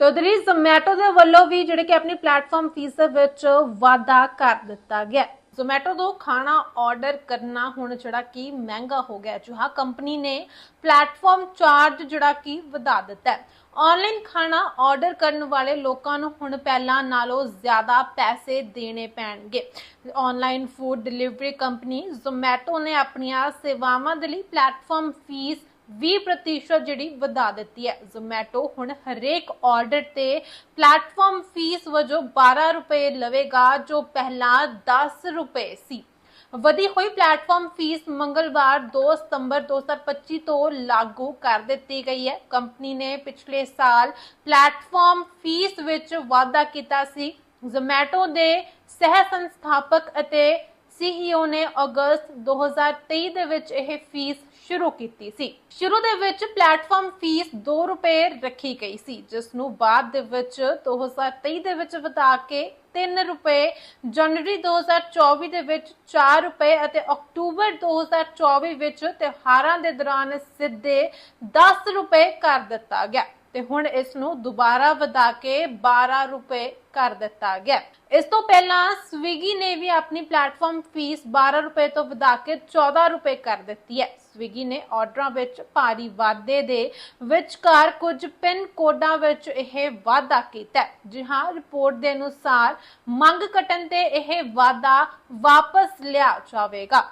ਤੋ ਦਰੀ ਜ਼ੋਮੈਟੋ ਦੇ ਵੱਲੋਂ ਵੀ ਜਿਹੜੇ ਕਿ ਆਪਣੀ ਪਲੇਟਫਾਰਮ ਫੀਸ ਦੇ ਵਿੱਚ ਵਾਧਾ ਕਰ ਦਿੱਤਾ ਗਿਆ ਜ਼ੋਮੈਟੋ ਤੋਂ ਖਾਣਾ ਆਰਡਰ ਕਰਨਾ ਹੁਣ ਜਿਹੜਾ ਕਿ ਮਹਿੰਗਾ ਹੋ ਗਿਆ ਹੈ। ਕੰਪਨੀ ਨੇ ਪਲੇਟਫਾਰਮ ਚਾਰਜ ਜਿਹੜਾ ਕਿ ਵਧਾ ਦਿੱਤਾ ਹੈ ਆਨਲਾਈਨ ਖਾਣਾ ਆਰਡਰ ਕਰਨ ਵਾਲੇ ਲੋਕਾਂ ਨੂੰ ਹੁਣ ਪਹਿਲਾਂ ਨਾਲੋਂ ਜ਼ਿਆਦਾ ਪੈਸੇ ਦੇਣੇ ਪੈਣਗੇ online food delivery company Zomato ਨੇ ਆਪਣੀਆਂ ਸੇਵਾਵਾਂ ਦੇ ਲਈ ਪਲੇਟਫਾਰਮ ਫੀਸ 20% ਜਿਹੜੀ ਵਧਾ ਦਿੱਤੀ ਹੈ। ਜ਼ੋਮੈਟੋ ਹੁਣ ਹਰੇਕ ਆਰਡਰ ਤੇ ਪਲੇਟਫਾਰਮ ਫੀਸ ਵਜੋਂ 12 ਰੁਪਏ ਲਵੇਗਾ, ਜੋ ਪਹਿਲਾਂ 10 ਰੁਪਏ ਸੀ। ਵਧੀ ਹੋਈ ਪਲੇਟਫਾਰਮ ਫੀਸ ਮੰਗਲਵਾਰ 2 ਸਤੰਬਰ 2025 ਤੋਂ ਲਾਗੂ ਕਰ ਦਿੱਤੀ ਗਈ ਹੈ। ਕੰਪਨੀ ਨੇ ਪਿਛਲੇ ਸਾਲ ਪਲੇਟਫਾਰਮ ਫੀਸ ਵਿੱਚ ਵਾਧਾ ਕੀਤਾ ਸੀ। ਜ਼ੋਮੈਟੋ ਦੇ ਸਹਿ ਸੰਸਥਾਪਕ ਅਤੇ ਸੀਈਓ ਨੇ ਅਗਸਤ 2023 ਦੇ ਵਿੱਚ ਇਹ ਫੀਸ ਸ਼ੁਰੂ ਕੀਤੀ ਸੀ। ਸ਼ੁਰੂ ਦੇ ਵਿੱਚ ਪਲੇਟਫਾਰਮ ਫੀਸ 2 ਰੁਪਏ ਰੱਖੀ ਗਈ ਸੀ ਜਿਸ ਨੂੰ ਬਾਅਦ ਦੇ ਵਿੱਚ 2023 ਦੇ ਵਿੱਚ ਵਧਾ ਕੇ 3 ਰੁਪਏ, ਜਨਵਰੀ 2024 ਦੇ ਵਿੱਚ 4 ਰੁਪਏ ਅਤੇ ਅਕਤੂਬਰ 2024 ਵਿੱਚ ਤਿਉਹਾਰਾਂ ਦੇ ਦੌਰਾਨ ਸਿੱਧੇ 10 ਰੁਪਏ ਕਰ ਦਿੱਤਾ ਗਿਆ। ਤੇ ਹੁਣ ਇਸ ਨੂੰ ਦੁਬਾਰਾ ਵਧਾ ਕੇ 12 ਰੁਪਏ ਕਰ ਦਿੱਤਾ ਗਿਆ। ਇਸ ਤੋਂ ਪਹਿਲਾਂ ਸਵਿਗੀ ਨੇ ਵੀ ਆਪਣੀ ਪਲੇਟਫਾਰਮ ਫੀਸ 12 ਰੁਪਏ ਤੋਂ ਵਧਾ ਕੇ 14 ਰੁਪਏ ਕਰ ਦਿੱਤੀ ਹੈ। ਸਵਿਗੀ ਨੇ ਆਰਡਰਾਂ ਵਿੱਚ ਭਾਰੀ ਵਾਧੇ ਦੇ ਵਿਚਕਾਰ ਕੁਝ ਪਿੰਨ ਕੋਡਾਂ ਵਿੱਚ ਇਹ ਵਾਧਾ ਕੀਤਾ ਹੈ। ਜੀ ਹਾਂ ਰਿਪੋਰਟ ਦੇ ਅਨੁਸਾਰ ਮੰਗ ਘਟਣ ਤੇ ਇਹ ਵਾਧਾ ਵਾਪਸ ਲਿਆ ਜਾਵੇਗਾ।